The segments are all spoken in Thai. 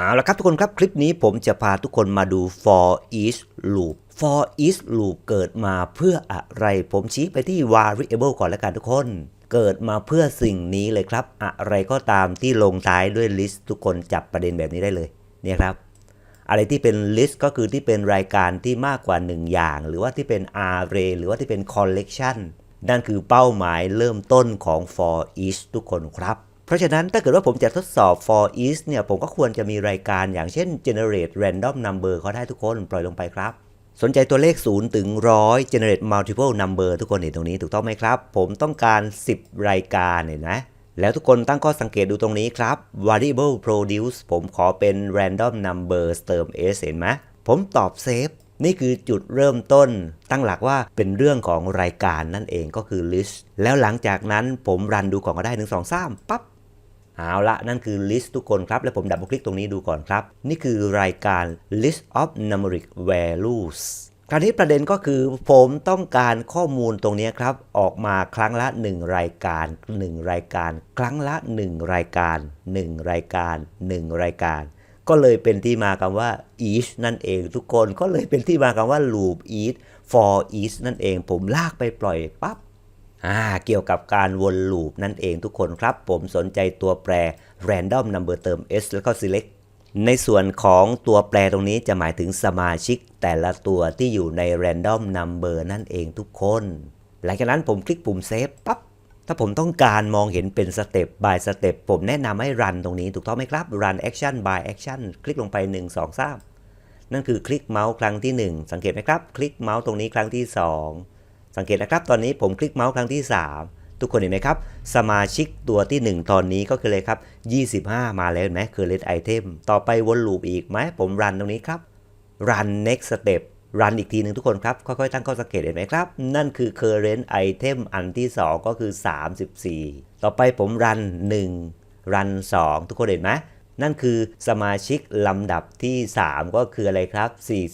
เอาละครับทุกคนครับคลิปนี้ผมจะพาทุกคนมาดู for each loop for each loop เกิดมาเพื่ออะไร ผมชี้ไปที่ variable ก่อนแล้วกันทุกคน เกิดมาเพื่อสิ่งนี้เลยครับ อะไรก็ตามที่ลงท้ายด้วย list ทุกคนจับประเด็นแบบนี้ได้เลยเนี่ยครับ อะไรที่เป็น list ก็คือที่เป็นรายการที่มากกว่า 1 อย่าง หรือว่าที่เป็น array หรือว่าที่เป็น collection นั่นคือเป้าหมายเริ่มต้นของ for each ทุกคนครับ เพราะฉะนั้นถ้าเกิดว่าผมจะทดสอบ for each เนี่ยผมก็ควรจะมีรายการอย่างเช่น generate random number เขาได้ทุกคนปล่อยลงไปครับ สนใจตัวเลข 0 ถึง 100 generate multiple number ทุกคนเห็นตรงนี้ถูกต้องไหมครับ ผมต้องการ 10 รายการเห็นไหมแล้วทุกคนตั้งข้อสังเกตดูตรงนี้ครับ variable produce ผมขอเป็น random numbers เติม s เห็นไหมผมตอบ save นี่คือจุดเริ่มต้นตั้งหลักว่าเป็นเรื่องของรายการนั่นเองก็คือ list แล้วหลังจากนั้นผมรันดูก่อนก็ได้ 1 2 3 ปั๊บ เอาละนั่นคือ list ทุกคนครับ แล้วผมดับเบิลคลิกตรงนี้ดูก่อนครับ นี่คือรายการ list of numeric values คราวนี้ประเด็นก็คือผมต้องการข้อมูลตรงนี้ครับ ออกมาครั้งละ 1 รายการ 1 รายการ ครั้งละ 1 รายการ 1 รายการ 1 รายการ ก็เลยเป็นที่มาคำว่า each นั่นเองทุกคนก็เลยเป็นที่มาคำว่า loop each for each นั่นเอง ผมลากไปปล่อยปั๊บ เกี่ยวกับการวนลูปนั่นเองทุกคนครับ ผมสนใจตัวแปร random number เติม s แล้วก็ select ในส่วนของตัวแปรตรงนี้จะหมายถึงสมาชิกแต่ละตัวที่อยู่ใน random number นั่นเองทุกคน หลังจากนั้นผมคลิกปุ่ม save ปั๊บ ถ้าผมต้องการมองเห็นเป็นสเต็ป by สเต็ปผมแนะนำให้รันตรงนี้ถูกต้องไหมครับ run action by action คลิกลงไป 1 2 3 นั่นคือคลิกเมาส์ครั้งที่ 1 สังเกตไหมครับ คลิกเมาส์ตรงนี้ครั้งที่ 2 สังเกตนะครับ ตอนนี้ผมคลิกเมาส์ครั้งที่ 3 ทุกคนเห็นไหมครับ สมาชิกตัวที่ 1 ตอนนี้ก็คือเลยครับ 25 มาแล้วเห็นไหมคือ let item ต่อไปวนลูปอีกไหมผมรันตรงนี้ครับ run next step รันอีกทีหนึ่งทุกคนครับ ค่อยๆ ตั้งข้อสังเกตเห็นไหมครับ นั่นคือ current item อันที่ 2 ก็คือ 34 ต่อไปผมรัน 1 รัน 2 ทุกคนเห็นไหม นั่นคือสมาชิกลำดับที่ 3 ก็คืออะไรครับ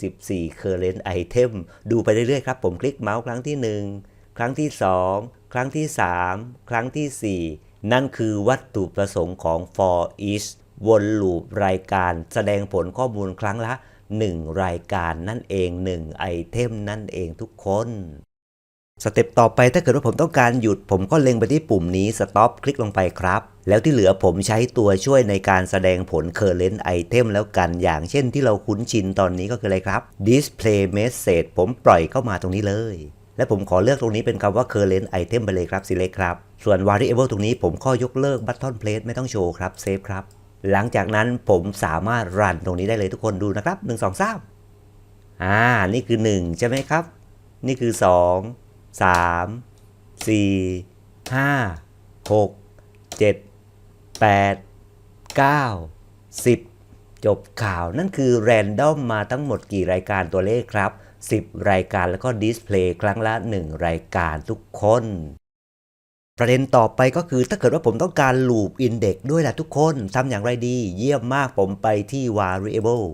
44 current item ดูไปเรื่อยๆครับ ผมคลิกเมาส์ครั้งที่ 1 ครั้งที่ 2 ครั้งที่ 3 ครั้งที่ 4 นั่นคือวัตถุประสงค์ของ for each วนลูปรายการแสดงผลข้อมูลครั้งละ 1 รายการนั่นเอง 1 ไอเทมนั่นเองทุกคนสเต็ปต่อไปถ้าเกิดว่าผมต้องการหยุด ผมก็เล็งไปที่ปุ่มนี้ stop คลิกลงไปครับ แล้วที่เหลือผมใช้ตัวช่วยในการแสดงผล current item แล้วกันอย่างเช่นที่เราคุ้นชินตอนนี้ก็คืออะไรครับ display message ผมปล่อยเข้ามาตรงนี้เลย และผมขอเลือกตรงนี้เป็นคำว่า current item ไปเลยครับ select ครับ ส่วน variable ตรงนี้ผมข้อยกเลิก button place ไม่ต้องโชว์ครับ save ครับ หลังจากนั้นผมสามารถรันตรงนี้ได้เลยทุกคนดูนะครับ1 2 3อ่า นี่คือ 1 ใช่ไหมครับ นี่คือ 2 3 4 5 6 7 8 9 10 จบข่าว นั่นคือแรนดอมมาทั้งหมดกี่รายการตัวเลขครับ 10 รายการแล้วก็ดิสเพลย์ครั้งละ 1 รายการทุกคน ประเด็นต่อไปก็คือถ้าเกิดว่าผมต้องการลูปอินเด็กด้วยล่ะทุกคนทำอย่างไรดี เยี่ยมมากผมไปที่ variable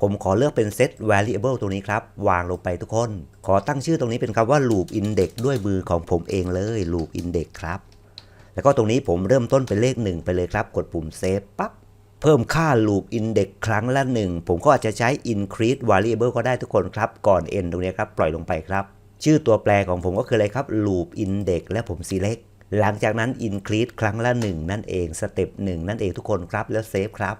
ผมขอเลือกเป็น set variable ตรงนี้ครับ วางลงไปทุกคน ขอตั้งชื่อตรงนี้เป็นคำว่า loop index ด้วยมือของผมเองเลย loop index ครับ แล้วก็ตรงนี้ผมเริ่มต้นเป็นเลข 1 ไปเลยครับ กดปุ่มเซฟปั๊บเพิ่มค่า loop index ครั้งละ 1 ผมก็อาจจะใช้ increase variable ก็ได้ทุกคนครับ ก่อน end ตรงนี้ครับ ปล่อยลงไปครับ ชื่อตัวแปรของผมก็คืออะไรครับ loop index และผม select หลังจากนั้น increase ครั้งละ 1 นั่นเอง สเต็ป1นั่นเองทุกคนครับ แล้ว save ครับ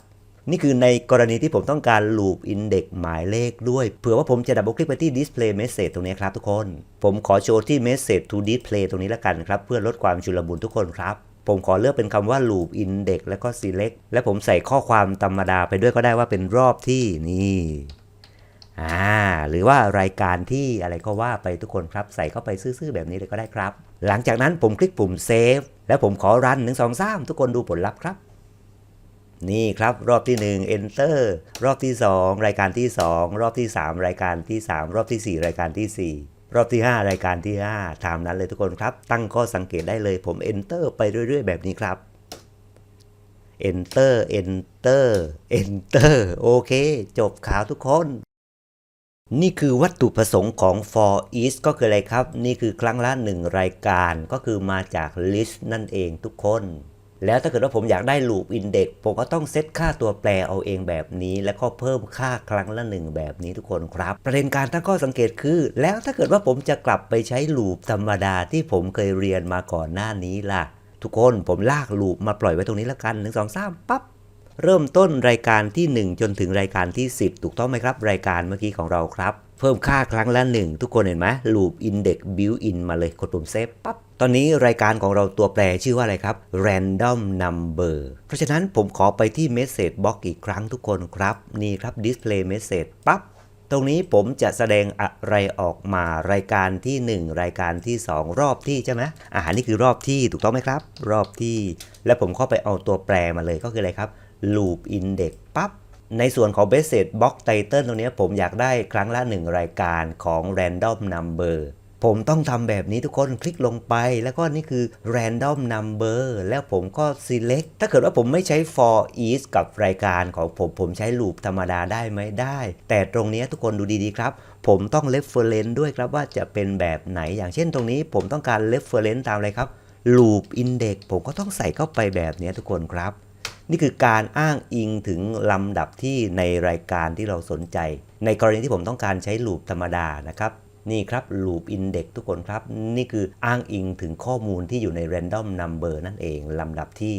นี่คือในกรณีที่ผมต้องการ loop index หมายเลขด้วย เผื่อว่าผมจะดับเบิลคลิกไปที่ display message ตรงนี้ครับทุกคน ผมขอโชว์ที่ message to display ตรงนี้แล้วกันครับ เพื่อลดความชุลมุนทุกคนครับ ผมขอเลือกเป็นคำว่า loop index แล้วก็ select และผมใส่ข้อความธรรมดาไปด้วยก็ได้ว่าเป็นรอบที่นี่อ่าหรือว่ารายการที่อะไรก็ว่าไปทุกคนครับ ใส่เข้าไปซื่อๆแบบนี้เลยก็ได้ครับ หลังจากนั้นผมคลิกปุ่ม save แล้วผมขอรัน1 2 3ทุกคนดูผลลัพธ์ครับ นี่ครับรอบที่ 1 enter รอบที่ 2 รายการที่ 2 รอบที่ 3 รายการที่ 3 รอบที่ 4 รายการที่ 4 รอบที่ 5 รายการที่ 5 ตามนั้นเลยทุกคนครับ ตั้งข้อสังเกตได้เลยผม enter ไปเรื่อยๆ แบบนี้ครับ enter enter enter โอเค จบข่าวทุกคน นี่คือวัตถุประสงค์ของ for each ก็คืออะไรครับ นี่คือครั้งละ 1 รายการก็คือมาจาก list นั่นเองทุกคน แล้วถ้าเกิดว่าผมอยากได้ loop index ผมก็ต้องเซตค่าตัวแปรเอาเองแบบนี้ แล้วก็เพิ่มค่าครั้งละหนึ่งแบบนี้ทุกคนครับ ประเด็นการตั้งข้อสังเกตคือ แล้วถ้าเกิดว่าผมจะกลับไปใช้ loop ธรรมดาที่ผมเคยเรียนมาก่อนหน้านี้ล่ะ ทุกคนผมลาก loop มาปล่อยไว้ตรงนี้แล้วกัน1 2 3ปั๊บเริ่มต้นรายการที่ 1 จนถึงรายการที่ 10 ถูกต้องไหมครับ รายการเมื่อกี้ของเราครับ เพิ่มค่าครั้งละ 1 ทุกคนเห็นไหม loop index built in มาเลยกดปุ่มเซฟปั๊บ ตอนนี้รายการของเราตัวแปรชื่อว่าอะไรครับ random number เพราะฉะนั้นผมขอไปที่ message box อีกครั้งทุกคนครับ นี่ครับ display message ปั๊บตรงนี้ผมจะแสดงอะไรออกมารายการที่ 1 รายการที่ 2 รอบที่ใช่ไหมอาหารนี่คือรอบที่ถูกต้องไหมครับ รอบที่ แล้วผมเข้าไปเอาตัวแปรมาเลยก็คืออะไรครับ loop index ปั๊บในส่วนของ basic box title ตรงนี้ผมอยากได้ครั้งละ 1 รายการของ random number ผมต้องทำแบบนี้ทุกคนคลิกลงไป แล้วก็นี่คือ random number แล้วผมก็ select ถ้าเกิดว่าผมไม่ใช้ for each กับรายการของผม ผมใช้ loop ธรรมดาได้ไหมได้ แต่ตรงนี้ทุกคนดูดีๆครับ ผมต้อง reference ด้วยครับว่าจะเป็นแบบไหน อย่างเช่นตรงนี้ผมต้องการ reference ตามอะไรครับ loop index ผมก็ต้องใส่เข้าไปแบบนี้ทุกคนครับนี่คือการอ้างอิงถึงลำดับที่ในรายการที่เราสนใจ ในกรณีที่ผมต้องการใช้ลูปธรรมดานะครับ นี่ครับ loop index ทุกคนครับ นี่คืออ้างอิงถึงข้อมูลที่อยู่ใน random number นั่นเองลำดับที่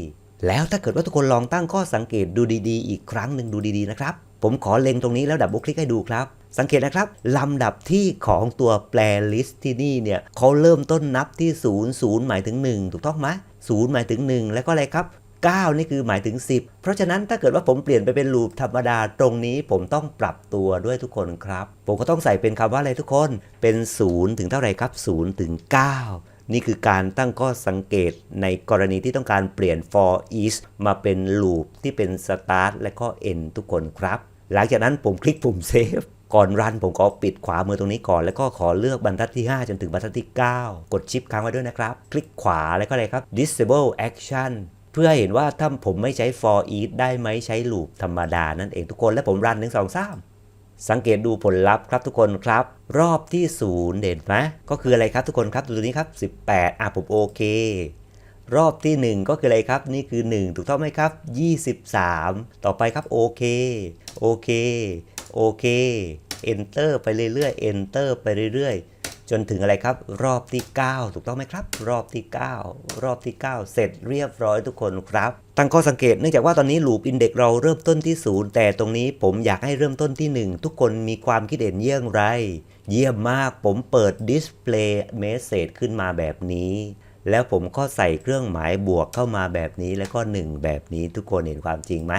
แล้วถ้าเกิดว่าทุกคนลองตั้งข้อสังเกตดูดีๆ อีกครั้งหนึ่งดูดีๆนะครับ ผมขอเล็งตรงนี้แล้วดับเบิลคลิกให้ดูครับสังเกตนะครับ ลำดับที่ของตัวแปล list ที่นี่เนี่ยเขาเริ่มต้นนับที่ 0 0 หมายถึง 1 ถูกต้องไหม0หมายถึง 1 แล้วก็อะไรครับ 9 นี่คือหมายถึง 10 เพราะฉะนั้นถ้าเกิดว่าผมเปลี่ยนไปเป็นลูปธรรมดาตรงนี้ผมต้องปรับตัวด้วยทุกคนครับ ผมก็ต้องใส่เป็นคำว่าอะไรทุกคนเป็น 0 ถึงเท่าไหร่ครับ 0 ถึง 9นี่คือการตั้งข้อสังเกตในกรณีที่ต้องการเปลี่ยน for each มาเป็นลูปที่เป็น start และก็ end ทุกคนครับ หลังจากนั้นผมคลิกปุ่ม save ก่อนรันผมก็ปิดขวามือตรงนี้ก่อน แล้วก็ขอเลือกบรรทัดที่ 5 จนถึงบรรทัดที่ 9 กดชิปค้างไว้ด้วยนะครับ คลิกขวาแล้วก็อะไรครับ disable action เพื่อเห็นว่าถ้าผมไม่ใช้ for each ได้ไหมใช้ลูปธรรมดานั่นเองทุกคนและผมรัน1 2 3สังเกตดูผลลัพธ์ครับทุกคนครับ รอบที่0เด่นไหมก็คืออะไรครับทุกคนครับดูตัวนี้ครับ 18อะผมโอเค รอบที่ 1 ก็คืออะไรครับนี่คือ 1 ถูกต้องไหมครับ 23 ต่อไปครับโอเคโอเคโอเค enter ไปเรื่อยๆ enter ไปเรื่อยๆ จนถึงอะไรครับ รอบที่ 9 ถูกต้องไหมครับ รอบที่ 9 รอบที่ 9 เสร็จเรียบร้อยทุกคนครับ ตั้งข้อสังเกตเนื่องจากว่าตอนนี้ loop index เราเริ่มต้นที่0แต่ตรงนี้ผมอยากให้เริ่มต้นที่ 1 ทุกคนมีความคิดเห็นเยี่ยงไร เยี่ยมมากผมเปิด display message ขึ้นมาแบบนี้แล้วผมก็ใส่เครื่องหมายบวกเข้ามาแบบนี้แล้วก็ 1 แบบนี้ทุกคนเห็นความจริงไหม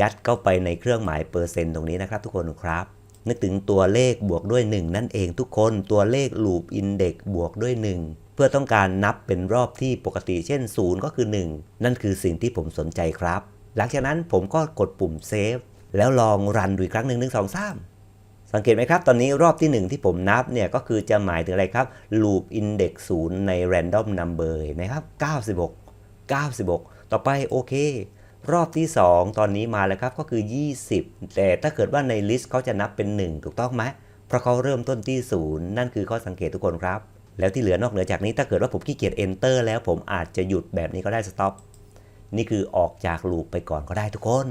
ยัดเข้าไปในเครื่องหมายเปอร์เซ็นต์ตรงนี้นะครับ ทุกคนครับ นึกถึงตัวเลขบวกด้วย 1 นั่นเองทุกคนตัวเลข loop index บวกด้วย 1 เพื่อต้องการนับเป็นรอบที่ปกติเช่น 0 ก็คือ 1 นั่นคือสิ่งที่ผมสนใจครับ หลังจากนั้นผมก็กดปุ่ม save แล้วลองรันดูอีกครั้งหนึ่งหนึ่งสองสามสังเกตไหมครับ ตอนนี้รอบที่ 1 ที่ผมนับเนี่ยก็คือจะหมายถึงอะไรครับ loop index 0 ใน random number เห็นไหมครับ 96 96 ต่อไปโอเค รอบที่ 2 ตอนนี้มาแล้วครับก็คือ 20 แต่ถ้าเกิดว่าในลิสต์เขาจะนับเป็น 1 ถูกต้องไหมเพราะเขาเริ่มต้นที่ 0 นั่นคือข้อสังเกตทุกคนครับ แล้วที่เหลือนอกเหนือจากนี้ถ้าเกิดว่าผมขี้เกียจ enter แล้วผมอาจจะหยุดแบบนี้ก็ได้ stop นี่คือออกจากลูปไปก่อนก็ได้ทุกคน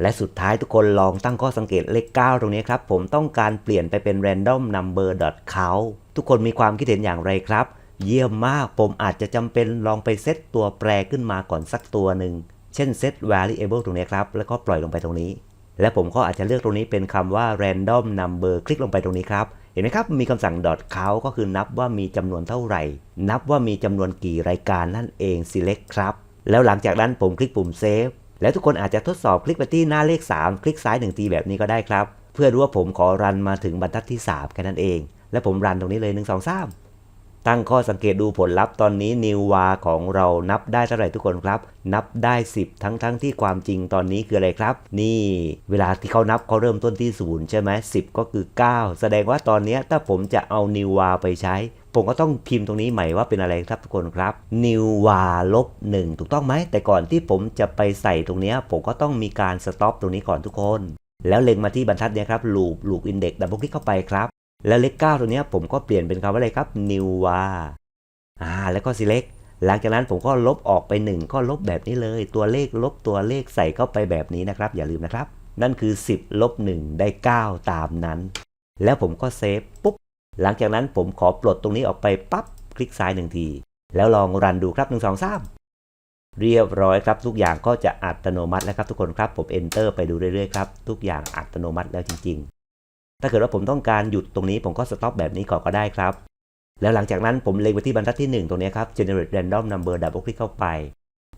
และสุดท้ายทุกคนลองตั้งข้อสังเกตเลข 9 ตรงนี้ครับ ผมต้องการ pli ยนไปเป็น random number count ทุกคนมีความคิดเห็นอย่างไรครับ เยี่ยมมากผมอาจจะจำเป็นลองไปเซตตัวแปรขึ้นมาก่อนสักตัวหนึ่ง เช่น set variable ตรงนี้ครับ แล้วก็ปล่อยลงไปตรงนี้ และผมก็อาจจะเลือกตรงนี้เป็นคำว่า random number คลิกลงไปตรงนี้ครับ เห็นไหมครับ มีคำสั่ง count ก็คือนับว่ามีจำนวนเท่าไหร่ นับว่ามีจำนวนกี่รายการนั่นเอง select ครับ แล้วหลังจากนั้นผมคลิกปุ่ม save แล้วทุกคนอาจจะทดสอบคลิกไปที่หน้าเลข 3 คลิกซ้าย 1 ทีแบบนี้ก็ได้ครับ เพื่อรู้ว่าผมขอรันมาถึงบรรทัดที่ 3 แค่นั้นเอง และผมรันตรงนี้เลย 1 2 3 ตั้งข้อสังเกตดูผลลัพธ์ตอนนี้นิววาของเรานับได้เท่าไหร่ทุกคนครับ นับได้ 10 ทั้งทั้งที่ความจริงตอนนี้คืออะไรครับ นี่เวลาที่เขานับเขาเริ่มต้นที่0ใช่ไหม10ก็คือ 9 แสดงว่าตอนนี้ถ้าผมจะเอานิววาไปใช้ ผมก็ต้องพิมพ์ตรงนี้ใหม่ว่าเป็นอะไรครับทุกคนครับ new var ลบ1ถูกต้องไหม แต่ก่อนที่ผมจะไปใส่ตรงนี้ผมก็ต้องมีการ stop ตรงนี้ก่อนทุกคน แล้วเล็งมาที่บรรทัดนี้ครับ loop loop index ดับเบิลคลิกเข้าไปครับ แล้วเลข9ตรงเนี้ผมก็เปลี่ยนเป็นคำว่าอะไรครับ new var อ่าแล้วก็ select หลังจากนั้นผมก็ลบออกไป 1 ก็ลบแบบนี้เลย ตัวเลขลบตัวเลขใส่เข้าไปแบบนี้นะครับ อย่าลืมนะครับ นั่นคือ 10ลบ1ได้ 9 ตามนั้น แล้วผมก็เซฟปุ๊บ หลังจากนั้นผมขอปลดตรงนี้ออกไปปั๊บคลิกซ้ายหนึ่งที แล้วลองรันดูครับ 1 2 3 เรียบร้อยครับ ทุกอย่างก็จะอัตโนมัติแล้วครับทุกคนครับผม enter ไปดูเรื่อยๆครับทุกอย่างอัตโนมัติแล้วจริงๆ ถ้าเกิดว่าผมต้องการหยุดตรงนี้ผมก็ stop แบบนี้ก่อนก็ได้ครับ แล้วหลังจากนั้นผมเล็งไปที่บรรทัดที่ 1 ตรงนี้ครับ generate random number double click เข้าไป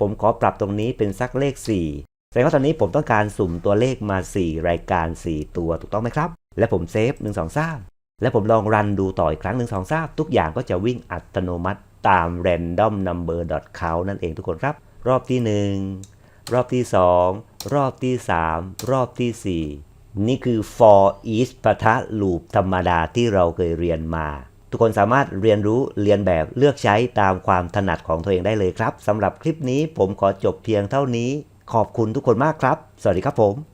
ผมขอปรับตรงนี้เป็นสักเลข 4 แสดงว่าตอนนี้ผมต้องการสุ่มตัวเลขมา 4 รายการ 4 ตัวถูกต้องไหมครับ และผมเซฟ1 2 3และผมลองรันดูต่ออีกครั้ง 1 2 3 ทุกอย่างก็จะวิ่งอัตโนมัติตาม random number count นั่นเองทุกคนครับ รอบที่ 1 รอบที่ 2 รอบที่ 3 รอบที่ 4 นี่คือ for each ปะทะ loop ธรรมดาที่เราเคยเรียนมา ทุกคนสามารถเรียนรู้เรียนแบบเลือกใช้ตามความถนัดของตัวเองได้เลยครับสำหรับคลิปนี้ผมขอจบเพียงเท่านี้ ขอบคุณทุกคนมากครับ สวัสดีครับผม